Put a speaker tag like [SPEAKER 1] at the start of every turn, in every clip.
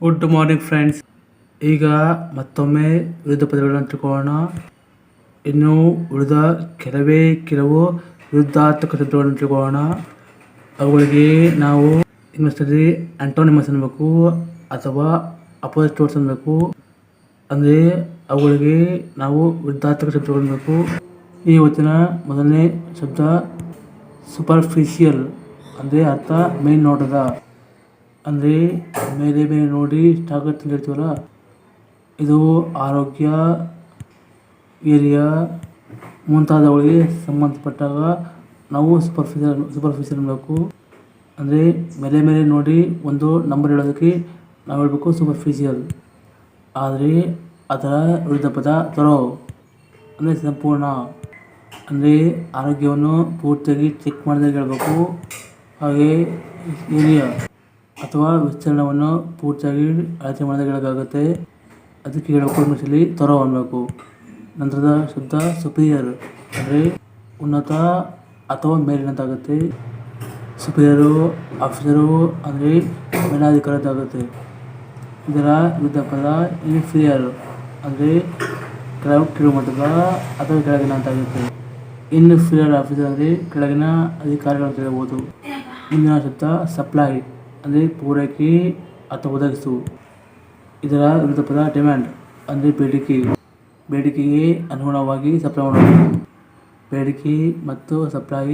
[SPEAKER 1] Good morning friends ಈಗ ಮತ್ತೊಮ್ಮೆ ವಿರುದ್ಧ ಪದಗಳನ್ನು ತಿಳ್ಕೊಳ್ಳೋಣ ಇನ್ನು ಉಳಿದ ಕೆಲವೇ ಕೆಲವು ವಿರುದ್ಧಾತ್ಮಕ ಶಬ್ದಗಳನ್ನು ತಿಳ್ಕೊಳ್ಳೋಣ ಅವುಗಳಿಗೆ ನಾವು ಇಂಗ್ಲೀಷ್ನಲ್ಲಿ ಆಂಟೋನಿಮಸ್ ಅನ್ಬೇಕು ಅಥವಾ ಅಪೋಸಿಟ್ ವರ್ಡ್ಸ್ ಅನ್ಬೇಕು. ಅಂದರೆ ಅವುಗಳಿಗೆ ನಾವು ವಿರುದ್ಧಾತ್ಮಕ ಶಬ್ದಗಳು ಈ ಇವತ್ತಿನ ಮೊದಲನೇ ಶಬ್ದ ಸೂಪರ್ಫಿಷಿಯಲ್ ಅಂದರೆ ಅರ್ಥ ಮೇಲ್ನೋಟದ. ಅಂದರೆ ಮೇಲೆ ಮೇಲೆ ನೋಡಿ ಸ್ಟಾಕ್ ಅಂತ ಹೇಳ್ತೀವಲ್ಲ ಇದು ಆರೋಗ್ಯ ಏರಿಯಾ ಮುಂತಾದವುಗಳಿಗೆ ಸಂಬಂಧಪಟ್ಟಾಗ ನಾವು ಸೂಪರ್ಫಿಷಿಯಲ್ ಸೂಪರ್ಫಿಷಿಯಲ್ ಮಾಡಬೇಕು ಅಂದರೆ ಮೇಲೆ ಮೇಲೆ ನೋಡಿ ಒಂದು ನಂಬರ್ ಹೇಳೋದಕ್ಕೆ ನಾವು ಹೇಳಬೇಕು ಸೂಪರ್ಫಿಷಿಯಲ್ ಆದರೆ ಅದರ ವಿರುದ್ಧ ಪದ ತರೋ, ಅಂದರೆ ಸಂಪೂರ್ಣ. ಅಂದರೆ ಆರೋಗ್ಯವನ್ನು ಪೂರ್ತಿಯಾಗಿ ಚೆಕ್ ಮಾಡಿದಾಗ ಹೇಳಬೇಕು. ಹಾಗೆ ಏರಿಯಾ. ಅಥವಾ ವಿಸ್ತೀರ್ಣವನ್ನು ಪೂರ್ತಿಯಾಗಿ ಅಳತೆ ಮಾಡಿದಾಗ ಹೇಳೋಕ್ಕಾಗುತ್ತೆ ಅದಕ್ಕೆ ಹೇಳಬೇಕು ಇಂಗ್ಲೀಷಲ್ಲಿ ತರೋ ಅನ್ನಬೇಕು ನಂತರದ ಶಬ್ದ ಸುಪೀರಿಯರ್ ಅಂದರೆ ಉನ್ನತ ಅಥವಾ ಮೇಲಿನದಾಗುತ್ತೆ ಸುಪೀರಿಯರು, ಆಫೀಸರು ಅಂದರೆ ಮೇಲಾಧಿಕಾರಿ ಅಂತಾಗುತ್ತೆ ಇದರ ವಿರುದ್ಧ ಪದ ಇನ್ಫೀರಿಯರ್ ಅಂದರೆ ಕೆಳ ಕೆಳಮಟ್ಟದ ಅಥವಾ ಕೆಳಗಿನ ಅಂತಾಗುತ್ತೆ. ಇನ್ಫೀರಿಯರ್ ಆಫೀಸರ್ ಅಂದರೆ ಕೆಳಗಿನ ಅಧಿಕಾರಿಗಳು ಅಂತ ಹೇಳ್ಬೋದು. ಮುಂದಿನ ಶಬ್ದ ಸಪ್ಲೈ ಅಂದರೆ ಪೂರೈಕೆ ಅಥವಾ ಒದಗಿಸು. ಇದರ ವಿರುದ್ಧ ಪದ ಡಿಮ್ಯಾಂಡ್ ಅಂದರೆ ಬೇಡಿಕೆ. ಬೇಡಿಕೆಗೆ ಅನುಗುಣವಾಗಿ ಸಪ್ಲೈ ಮಾಡಬೇಕು. ಬೇಡಿಕೆ ಮತ್ತು ಸಪ್ಲೈ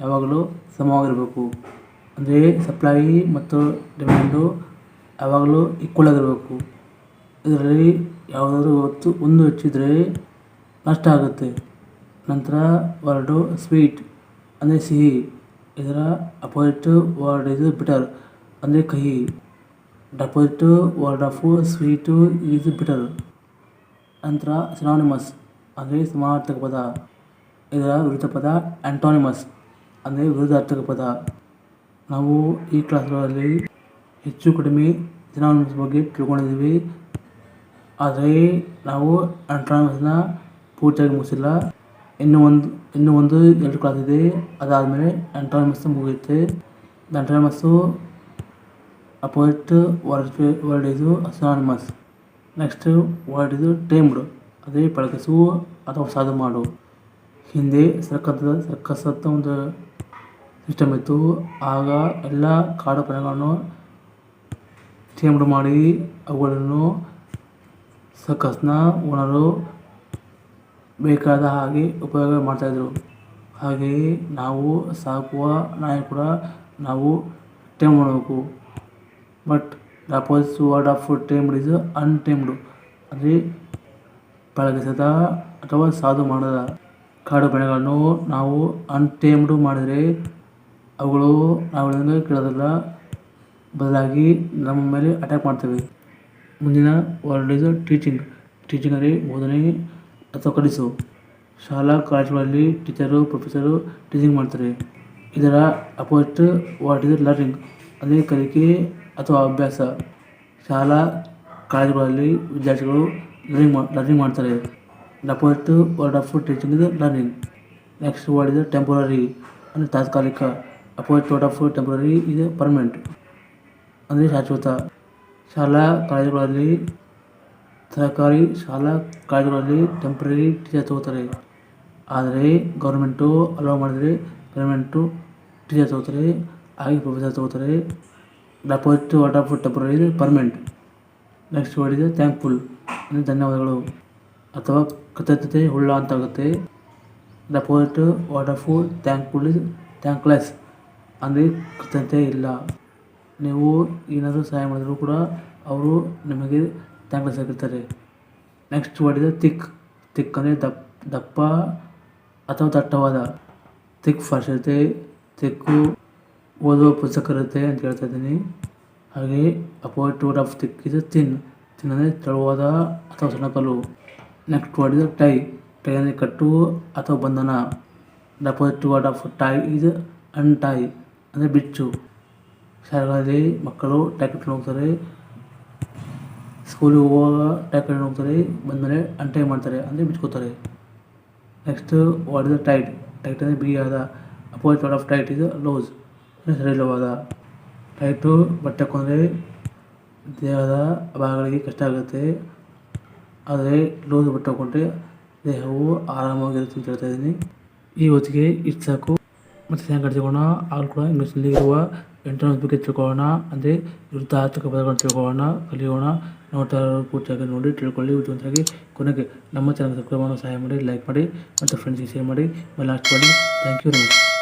[SPEAKER 1] ಯಾವಾಗಲೂ ಸಮವಾಗಿರಬೇಕು. ಅಂದರೆ ಸಪ್ಲೈ ಮತ್ತು ಡಿಮ್ಯಾಂಡು ಯಾವಾಗಲೂ ಈಕ್ವಲ್ ಆಗಿರಬೇಕು. ಇದರಲ್ಲಿ ಯಾವುದಾದ್ರೂ ಹೊತ್ತು ಒಂದು ಹೆಚ್ಚಿದರೆ ನಷ್ಟ ಆಗುತ್ತೆ. ನಂತರ ವರ್ಡು ಸ್ವೀಟ್ ಅಂದರೆ ಸಿಹಿ. ಇದರ ಅಪೋಸಿಟ್ ವರ್ಡ್ ಇದು ಬಿಟರ್ ಅಂದರೆ ಕಹಿ. Opposite word of sweet is bitter. ನಂತರ ಸಿನಾನಿಮಸ್, ಅಂದರೆ ಸಮಾನಾರ್ಥಕ ಪದ. ಇದರ ವಿರುದ್ಧ ಪದ ಆಂಟೋನಿಮಸ್, ಅಂದರೆ ವಿರುದ್ಧಾರ್ಥಕ ಪದ. ನಾವು ಈ ಕ್ಲಾಸ್ಗಳಲ್ಲಿ ಹೆಚ್ಚು ಕಡಿಮೆ ಸಿನಾನಿಮಸ್ ಬಗ್ಗೆ ತಿಳ್ಕೊಂಡಿದ್ದೀವಿ. ಆದರೆ ನಾವು ಆಂಟೋನಿಮಸ್ನ ಪೂರ್ತಿಯಾಗಿ ಮುಗಿಸಿಲ್ಲ. ಇನ್ನೂ ಒಂದು ಇನ್ನೂ ಒಂದು ಎರಡು ಕ್ಲಾಸ್ ಇದೆ. ಅದಾದಮೇಲೆ ಆಂಟೋನಿಮಸ್ ಮುಗಿಯುತ್ತೆ. ಆಂಟೋನಿಮಸ್ಸು ಅಪೋಸಿಟ್ ವರ್ಡ್ ವರ್ಡ್ ಇದು ಅಸಾನಿಮಸ್ ನೆಕ್ಸ್ಟ್ ವರ್ಡ್ ಇದು ಟೇಮ್ಡ್. ಅದೇ ಪಳಗಿಸು ಅಥವಾ ಸಾಧು ಮಾಡು ಹಿಂದೆ ಸರ್ಕದ, ಸರ್ಕಸತ್ತ ಒಂದು ಸಿಸ್ಟಮ್ ಇತ್ತು. ಆಗ ಎಲ್ಲ ಕಾಡು ಪ್ರಾಣಿಗಳನ್ನು ಟೇಮ್ಡ್ ಮಾಡಿ ಅವುಗಳನ್ನು ಸರ್ಕಸ್ನ ಓನರು ಬೇಕಾದ ಹಾಗೆ ಉಪಯೋಗ ಮಾಡ್ತಾಯಿದ್ರು ಹಾಗೆಯೇ ನಾವು ಸಾಕುವ ನಾಯಿ ಕೂಡ ನಾವು ಟೇಮ್ ಮಾಡಬೇಕು. But the opposite word of tamed is untamed ಅಂದರೆ ಪಳಗಿಸದ ಅಥವಾ ಸಾಧು ಮಾಡದ ಕಾಡು ಬೆಳೆಗಳನ್ನು ನಾವು ಅನ್ಟೇಮ್ಡ್ ಮಾಡಿದರೆ ಅವುಗಳು ನಾವು ಹೇಳಿದಂಗೆ ಕೇಳೋದಿಲ್ಲ, ಬದಲಾಗಿ ನಮ್ಮ ಮೇಲೆ ಅಟ್ಯಾಕ್ ಮಾಡ್ತವೆ. ಮುಂದಿನ ವರ್ಡ್ ಇಸ್ ಟೀಚಿಂಗ್ ಟೀಚಿಂಗ್ ಅಂದರೆ ಬೋಧನೆ ಅಥವಾ ಕಲಿಸು. ಶಾಲಾ, ಕಾಲೇಜುಗಳಲ್ಲಿ ಟೀಚರು ಪ್ರೊಫೆಸರು ಟೀಚಿಂಗ್ ಮಾಡ್ತಾರೆ. ಇದರ ಅಪೋಸಿಟ್ ವಾಟ್ ಇಸ್ ಲರ್ನಿಂಗ್ ಅಂದರೆ ಕಲಿಕೆ ಅಥವಾ ಅಭ್ಯಾಸ, ಶಾಲಾ ಕಾಲೇಜುಗಳಲ್ಲಿ ವಿದ್ಯಾರ್ಥಿಗಳು ಲರ್ನಿಂಗ್ ಮಾ ಲರ್ನಿಂಗ್ ಮಾಡ್ತಾರೆ. ಡಪೋಟ್ ವರ್ಡ್ ಆಫ್ ಟೀಚಿಂಗ್ ಇದು ಲರ್ನಿಂಗ್ ನೆಕ್ಸ್ಟ್ ವರ್ಡ್ ಇದು ಟೆಂಪೊರರಿ ಅಂದರೆ ತಾತ್ಕಾಲಿಕ. ಅಪೋಯ್ಟ್ ವರ್ಡ್ ಆಫ್ ಟೆಂಪೊರರಿ ಇದು ಪರ್ಮನೆಂಟ್ ಅಂದರೆ ಶಾಶ್ವತ. ಶಾಲಾ ಕಾಲೇಜುಗಳಲ್ಲಿ, ಸರ್ಕಾರಿ ಶಾಲಾ ಕಾಲೇಜುಗಳಲ್ಲಿ ಟೆಂಪ್ರರಿ ಟೀಚರ್ ತಗೋತಾರೆ. ಆದರೆ ಗೌರ್ಮೆಂಟು ಅಲೋ ಮಾಡಿದರೆ ಪರ್ಮನೆಂಟು ಟೀಚರ್ ತಗೋತಾರೆ. ಹಾಗೆ ಪ್ರೊಫೆಸರ್ ತಗೋತಾರೆ. Opposite water of temporary permanent next word ಇದೆ ಥ್ಯಾಂಕ್ಫುಲ್ ಧನ್ಯವಾದಗಳು. ಅಥವಾ ಕೃತಜ್ಞತೆ ಉಳ್ಳ ಅಂತಾಗುತ್ತೆ opposite word of thankful is thankless ಅಂದರೆ ಕೃತಜ್ಞತೆ ಇಲ್ಲ. ನೀವು ಏನಾದರೂ ಸಹಾಯ ಮಾಡಿದರೂ ಕೂಡ ಅವರು ನಿಮಗೆ ಥ್ಯಾಂಕ್ಲೆಸ್ ಆಗಿರ್ತಾರೆ. ನೆಕ್ಸ್ಟ್ ವರ್ಡ್ ಇದೆ ತಿಕ್ ತಿಕ್ ಅಂದರೆ ದಪ್ಪ ದಪ್ಪ ಅಥವಾ ದಟ್ಟವಾದ. ತಿಕ್ ಇರುತ್ತೆ. ತಿಕ್ಕು ಓದುವ ಪುಸ್ತಕ ಇರುತ್ತೆ ಅಂತ ಹೇಳ್ತಾ ಇದ್ದೀನಿ. ಹಾಗೆ ಅಪೋಸಿಟ್ ವರ್ಡ್ ಆಫ್ ತಿಕ್ ಇದು ತಿನ್ ತಿನ್ ಅಂದರೆ ತೆಳುವಾದ ಅಥವಾ ಸಣ್ಣ ಕಲ್ಲು. ನೆಕ್ಸ್ಟ್ ವರ್ಡ್ ಇದು ಟೈ ಟೈ ಅಂದರೆ ಕಟ್ಟು ಅಥವಾ ಬಂಧನ. ಅಪೋಸಿಟ್ ವರ್ಡ್ ಆಫ್ ಟೈ ಇದು ಅನ್ಟೈ ಅಂದರೆ ಬಿಚ್ಚು. ಶಾಲೆಗಳಲ್ಲಿ ಮಕ್ಕಳು ಟೈ ಕಟ್ಕೊಂಡು ಹೋಗ್ತಾರೆ. ಸ್ಕೂಲಿಗೆ ಹೋಗುವಾಗ ಟೈ ಕಟ್ಕೊಂಡು ಹೋಗ್ತಾರೆ. ಬಂದಮೇಲೆ ಅನ್ಟೈ ಮಾಡ್ತಾರೆ ಅಂದರೆ ಬಿಚ್ಕೋತಾರೆ. Next word is tight tight ಅಂದರೆ ಬಿಗಿಯಾದ. ಅಪೋಸಿಟ್ ವರ್ಡ್ ಆಫ್ ಟೈಟ್ ಇದು ಲೋಸ್ ಸಡಿಲವಾದ ಟೈಟು ಬಟ್ಟೆ ಹಾಕೊಂಡ್ರೆ ದೇಹದ ಭಾಗಗಳಿಗೆ ಕಷ್ಟ ಆಗುತ್ತೆ. ಆದರೆ ಲೂಸ್ ಬಟ್ಟೆ ಹಾಕೊಂಡ್ರೆ ದೇಹವು ಆರಾಮವಾಗಿರುತ್ತೆ ಅಂತ ಹೇಳ್ತಾ ಇದ್ದೀನಿ. ಈ ಹೊತ್ತಿಗೆ ಇಷ್ಟು ಸಾಕು. ಮತ್ತು ಸಾಯಂಕಾಲ ತಿಳ್ಕೊಳ್ಳೋಣ ಆಗಲೂ ಕೂಡ ಇಂಗ್ಲೀಷಲ್ಲಿ ಇರುವ ಎಂಟ್ರೆನ್ಸ್ ಬಗ್ಗೆ ತಿಳ್ಕೊಳ್ಳೋಣ. ಅಂದರೆ ವೃತ್ತಾರ್ಥಕ ಪದಗಳನ್ನು ತಿಳ್ಕೊಳ್ಳೋಣ, ಕಲಿಯೋಣ. ನೋಡ್ತಾ ಪೂರ್ತಿಯಾಗಿ ನೋಡಿ, ತಿಳ್ಕೊಳ್ಳಿ. ಉದ್ಯೋಗವಾಗಿ ಕೊನೆಗೆ ನಮ್ಮ ಚಾನಲ್ ಸಬ್ಸ್ಕ್ರೈಬ್ ಮಾಡೋ ಸಹಾಯ ಮಾಡಿ ಲೈಕ್ ಮಾಡಿ, ಮತ್ತು ಫ್ರೆಂಡ್ಸ್ಗೆ ಶೇರ್ ಮಾಡಿ. ಲಾಸ್ಟ್ ಮಾಡಿ ಥ್ಯಾಂಕ್ ಯು ವೆರಿ ಮಚ್